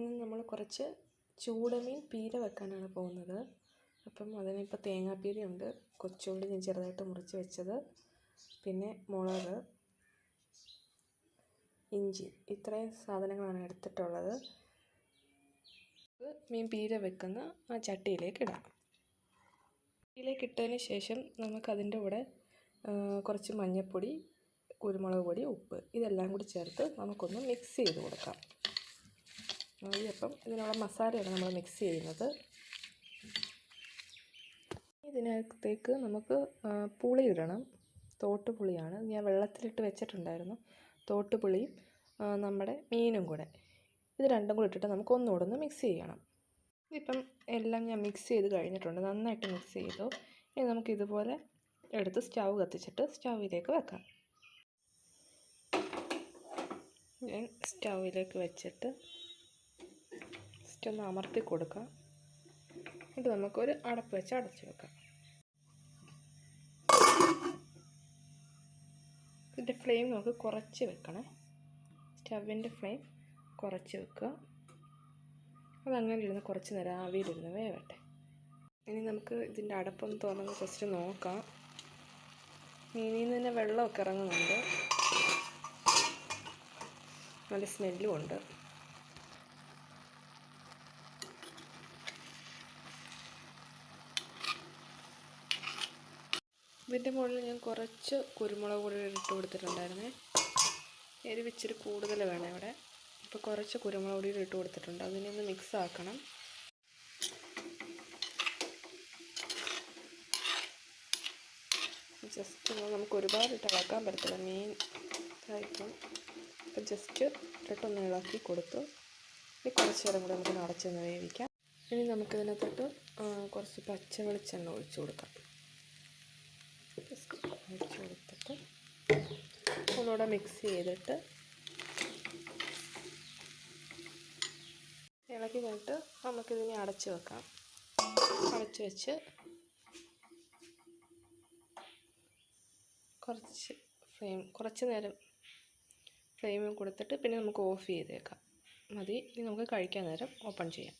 ഇന്ന് നമ്മൾ കുറച്ച് ചൂടമീൻ പീര വെക്കാനാണ് പോകുന്നത്. അപ്പം അതിനിപ്പോൾ തേങ്ങാപ്പീരയുണ്ട്. കൊച്ചുള്ളി ഞാൻ ചെറുതായിട്ട് മുറിച്ച് വെച്ചത്. പിന്നെ മുളക് ഇഞ്ചി ഇത്രയും സാധനങ്ങളാണ് എടുത്തിട്ടുള്ളത്. മീൻ പീര വെക്കുന്ന ആ ചട്ടിയിലേക്ക് ഇടാം. ചട്ടിയിലേക്ക് ഇട്ടതിന് ശേഷം നമുക്കതിന്റെ കൂടെ കുറച്ച് മഞ്ഞൾപ്പൊടി കുരുമുളക് പൊടി ഉപ്പ് ഇതെല്ലാം കൂടി ചേർത്ത് നമുക്കൊന്ന് മിക്സ് ചെയ്ത് കൊടുക്കാം. അപ്പം ഇതിനുള്ള മസാലയാണ് നമ്മൾ മിക്സ് ചെയ്യുന്നത്. ഇതിനകത്തേക്ക് നമുക്ക് പുളി ഇടണം. തോട്ടുപുളിയാണ് ഞാൻ വെള്ളത്തിലിട്ട് വെച്ചിട്ടുണ്ടായിരുന്നു. തോട്ടുപുളിയും നമ്മുടെ മീനും കൂടെ. ഇത് രണ്ടും കൂടി ഇട്ടിട്ട് നമുക്ക് ഒന്നുകൂടെ ഒന്ന് മിക്സ് ചെയ്യണം. ഇതിപ്പം എല്ലാം ഞാൻ മിക്സ് ചെയ്ത് കഴിഞ്ഞിട്ടുണ്ട്. നന്നായിട്ട് മിക്സ് ചെയ്തു. ഇനി നമുക്ക് ഇതുപോലെ എടുത്ത് സ്റ്റൗ കത്തിച്ചിട്ട് സ്റ്റൗവിലേക്ക് വെക്കാം. ഞാൻ സ്റ്റൗവിലേക്ക് വെച്ചിട്ട് ജസ്റ്റ് ഒന്ന് അമർത്തി കൊടുക്കാം. എന്നിട്ട് നമുക്കൊരു അടപ്പ് വെച്ച് അടച്ചു വെക്കാം. ഇതിന്റെ ഫ്ലെയിം നമുക്ക് കുറച്ച് വെക്കണേ. സ്റ്റവിന്റെ ഫ്ലെയിം കുറച്ച് വെക്കുക. അതങ്ങനെ ഇരുന്ന് കുറച്ച് നേരം ആവിയിലിരുന്ന് വേവട്ടെ. ഇനി നമുക്ക് ഇതിന്റെ അടപ്പൊന്ന് തുറന്ന് ജസ്റ്റ് നോക്കാം. മീനിൽ നിന്ന് തന്നെ വെള്ളമൊക്കെ ഇറങ്ങുന്നുണ്ട്. നല്ല സ്മെല്ലും ഉണ്ട്. ഇതിന്റെ മുകളിൽ ഞാൻ കുറച്ച് കുരുമുളക് പൊടി ഇട്ട് കൊടുത്തിട്ടുണ്ടായിരുന്നേ. എരിവ് ഇച്ചിരി കൂടുതൽ വേണം ഇവിടെ. ഇപ്പോൾ കുറച്ച് കുരുമുളക് പൊടി ഇട്ട് കൊടുത്തിട്ടുണ്ട്. അതിനെ ഒന്ന് മിക്സ് ആക്കണം. ജസ്റ്റ് നമുക്ക് ഒരുപാട് ഇട്ട് ഇളക്കാൻ പറ്റത്തില്ല. മീൻ ഇതായിരിക്കും. അപ്പം ജസ്റ്റ് ഇട്ടൊന്ന് ഇളക്കി കൊടുത്തു. ഇനി കുറച്ച് നേരം കൂടെ നമുക്ക് അടച്ചൊന്ന് വേവിക്കാം. ഇനി നമുക്കിതിനകത്തോട്ട് കുറച്ച് പച്ച വെളിച്ചെണ്ണ ഒഴിച്ചു കൊടുക്കാം. ഒഴിച്ച് കൊടുത്തിട്ട് ഒന്നുകൂടെ മിക്സ് ചെയ്തിട്ട് ഇളക്കി കഴിഞ്ഞിട്ട് നമുക്കിതിനെ അടച്ച് വെക്കാം. അടച്ച് വെച്ച് കുറച്ച് ഫ്ലെയിം കുറച്ച് നേരം ഫ്ലെയിം കൊടുത്തിട്ട് പിന്നെ നമുക്ക് ഓഫ് ചെയ്തേക്കാം. മതി. ഇനി നമുക്ക് കഴിക്കാൻ നേരം ഓപ്പൺ ചെയ്യാം.